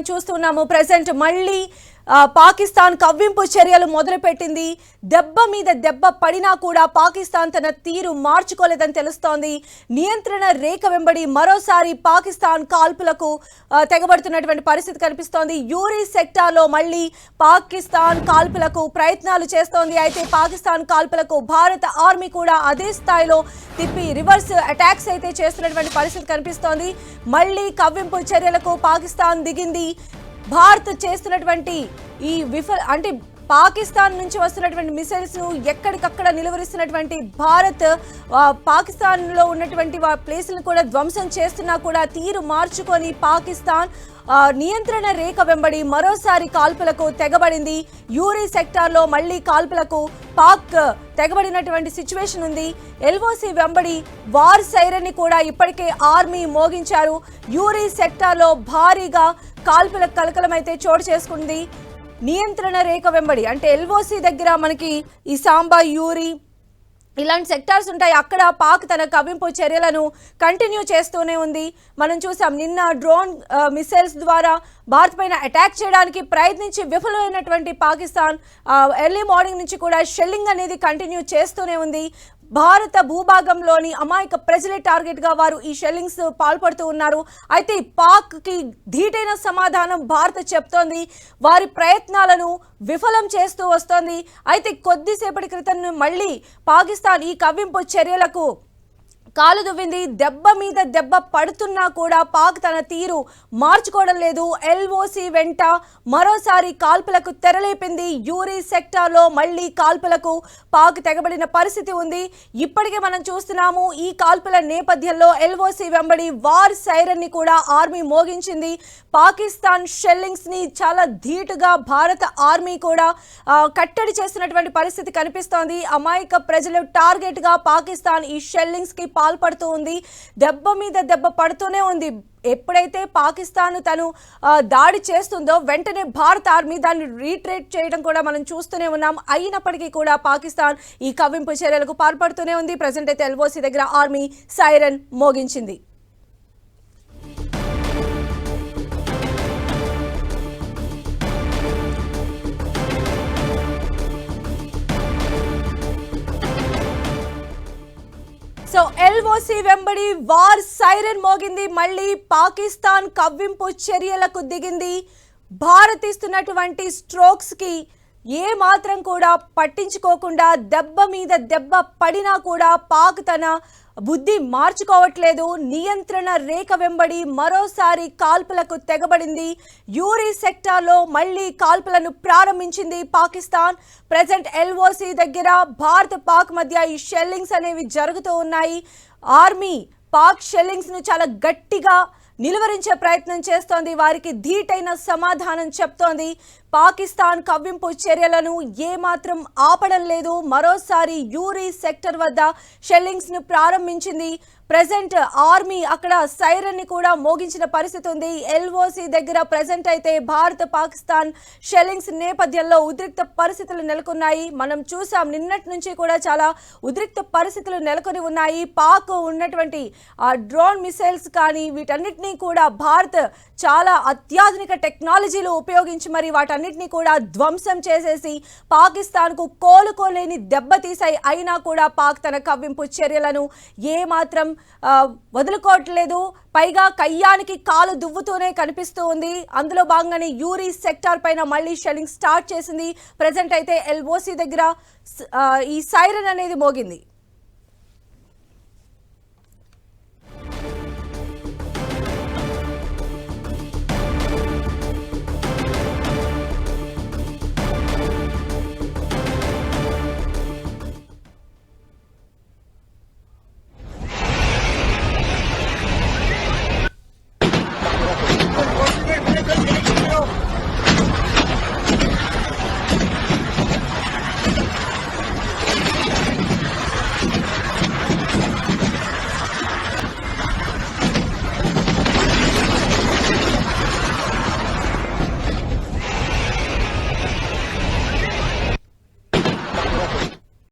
చూస్తున్నాము ప్రెసెంట్ మళ్ళీ పాకిస్తాన్ కవ్వింపు చర్యలు మొదలుపెట్టింది. దెబ్బ మీద దెబ్బ పడినా కూడా పాకిస్తాన్ తన తీరు మార్చుకోలేదని తెలుస్తోంది. నియంత్రణ రేఖ వెంబడి మరోసారి పాకిస్తాన్ కాల్పులకు తెగబడుతున్నటువంటి పరిస్థితి కనిపిస్తోంది. యూరీ సెక్టార్లో మళ్ళీ పాకిస్తాన్ కాల్పులకు ప్రయత్నాలు చేస్తోంది. అయితే పాకిస్తాన్ కాల్పులకు భారత ఆర్మీ కూడా అదే స్థాయిలో తిప్పి రివర్స్ అటాక్స్ అయితే చేస్తున్నటువంటి పరిస్థితి కనిపిస్తోంది. మళ్ళీ కవ్వింపు చర్యలకు పాకిస్తాన్ దిగింది. భారత్ చేస్తున్నటువంటి ఈ విఫల అంటే పాకిస్తాన్ నుంచి వస్తున్నటువంటి మిసైల్స్ ఎక్కడికక్కడ నిలువరిస్తున్నటువంటి భారత్ పాకిస్తాన్లో ఉన్నటువంటి ప్లేసులను కూడా ధ్వంసం చేస్తున్నా కూడా తీరు మార్చుకొని పాకిస్తాన్ నియంత్రణ రేఖ వెంబడి మరోసారి కాల్పులకు తెగబడింది. యూరీ సెక్టార్లో మళ్ళీ కాల్పులకు పాక్ తెగబడినటువంటి సిచ్యువేషన్ ఉంది. ఎల్ఓసి వెంబడి వార్ సైరన్ని కూడా ఇప్పటికే ఆర్మీ మోగించారు. యూరీ సెక్టార్లో భారీగా కాల్పుల కలకలమైతే చోటు చేసుకుంది. నియంత్రణ రేఖ వెంబడి అంటే ఎల్ఓసి దగ్గర మనకి ఈ సాంబా యూరి ఇలాంటి సెక్టార్స్ ఉంటాయి. అక్కడ పాక్ తన కవింపు చర్యలను కంటిన్యూ చేస్తూనే ఉంది. మనం చూసాం నిన్న డ్రోన్ మిసైల్స్ ద్వారా భారత్ పైన అటాక్ చేయడానికి ప్రయత్నించి విఫలమైనటువంటి పాకిస్తాన్ ఎర్లీ మార్నింగ్ నుంచి కూడా షెల్లింగ్ అనేది కంటిన్యూ చేస్తూనే ఉంది. భారత భూభాగంలోని అమాయక ప్రజలే టార్గెట్గా వారు ఈ షెల్లింగ్స్ పాల్పడుతూ ఉన్నారు. అయితే పాక్కి ధీటైన సమాధానం భారత్ చెప్తోంది. వారి ప్రయత్నాలను విఫలం చేస్తూ వస్తోంది. అయితే కొద్దిసేపటి క్రితం మళ్ళీ పాకిస్తాన్ ఈ కవ్వింపు చర్యలకు కాలు దువ్వింది. దెబ్బ మీద దెబ్బ పడుతున్నా కూడా పాక్ తన తీరు మార్చుకోవడం లేదు. ఎల్ఓసి వెంట మరోసారి కాల్పులకు తెరలేపింది. యూరీ సెక్టార్లో మళ్ళీ కాల్పులకు పాక్ తెగబడిన పరిస్థితి ఉంది. ఇప్పటికే మనం చూస్తున్నాము ఈ కాల్పుల నేపథ్యంలో ఎల్ఓసి వెంబడి వార్ సైరన్ని కూడా ఆర్మీ మోగించింది. పాకిస్తాన్ షెల్లింగ్స్ని చాలా ధీటుగా భారత ఆర్మీ కూడా కట్టడి చేస్తున్నటువంటి పరిస్థితి కనిపిస్తోంది. అమాయక ప్రజలు టార్గెట్గా పాకిస్తాన్ ఈ షెల్లింగ్స్కి పాల్పడుతూ ఉంది. దెబ్బ మీద దెబ్బ పడుతూనే ఉంది. ఎప్పుడైతే పాకిస్తాన్ తను దాడి చేస్తుందో వెంటనే భారత ఆర్మీ దాన్ని రీట్రేట్ చేయడం కూడా మనం చూస్తూనే ఉన్నాం. అయినప్పటికీ కూడా పాకిస్తాన్ ఈ కవ్వింపు చర్యలకు పాల్పడుతూనే ఉంది. ప్రజెంట్ అయితే ఎల్ఓసి దగ్గర ఆర్మీ సైరన్ మోగించింది. సో ఎల్ఓసి వెంబడి వార్ సైరన్ మోగింది. మళ్ళీ పాకిస్తాన్ కవ్వింపు చర్యలకు దిగింది. భారత్ ఇస్తున్నటువంటి స్ట్రోక్స్కి ఏ మాత్రం కూడా పట్టించుకోకుండా దెబ్బ మీద దెబ్బ పడినా కూడా పాక్ తన బుద్ధి మార్చుకోవట్లేదు. నియంత్రణ రేఖ వెంబడి మరోసారి కాల్పులకు తెగబడింది. యూరీ సెక్టార్లో మళ్ళీ కాల్పులను ప్రారంభించింది పాకిస్తాన్. ప్రజెంట్ ఎల్ఓసి దగ్గర భారత్ పాక్ మధ్య ఈ షెల్లింగ్స్ అనేవి జరుగుతూ ఉన్నాయి. ఆర్మీ పాక్ షెల్లింగ్స్ను చాలా గట్టిగా నిలువరించే ప్రయత్నం చేస్తోంది. వారికి ధీటైన సమాధానం చెప్తోంది. పాకిస్తాన్ కవ్వింపు చర్యలను ఏమాత్రం ఆపడం లేదు. మరోసారి యూరీ సెక్టర్ వద్ద షెల్లింగ్స్ను ప్రారంభించింది. ప్రజెంట్ ఆర్మీ అక్కడ సైరన్ని కూడా మోగించిన పరిస్థితి ఉంది. ఎల్ఓసి దగ్గర ప్రజెంట్ అయితే భారత్ పాకిస్తాన్ షెల్లింగ్స్ నేపథ్యంలో ఉద్రిక్త పరిస్థితులు నెలకొన్నాయి. మనం చూసాం నిన్నటి నుంచి కూడా చాలా ఉద్రిక్త పరిస్థితులు నెలకొని ఉన్నాయి. పాక్ ఉన్నటువంటి ఆ డ్రోన్ మిసైల్స్ కానీ వీటన్నిటినీ కూడా భారత్ చాలా అత్యాధునిక టెక్నాలజీలు ఉపయోగించి మరి వాటన్నిటిని కూడా ధ్వంసం చేసేసి పాకిస్తాన్కు కోలుకోలేని దెబ్బతీసాయి అయినా కూడా పాక్ తన కవ్వింపు చర్యలను ఏమాత్రం వదులుకోవట్లేదు. పైగా కయ్యానికి కాలు దువ్వుతూనే కనిపిస్తూ ఉంది. అందులో భాగంగానే యూరీ సెక్టార్ పైన మళ్ళీ షెల్లింగ్ స్టార్ట్ చేసింది. ప్రజెంట్ అయితే ఎల్ఓసి దగ్గర ఈ సైరన్ అనేది మోగింది.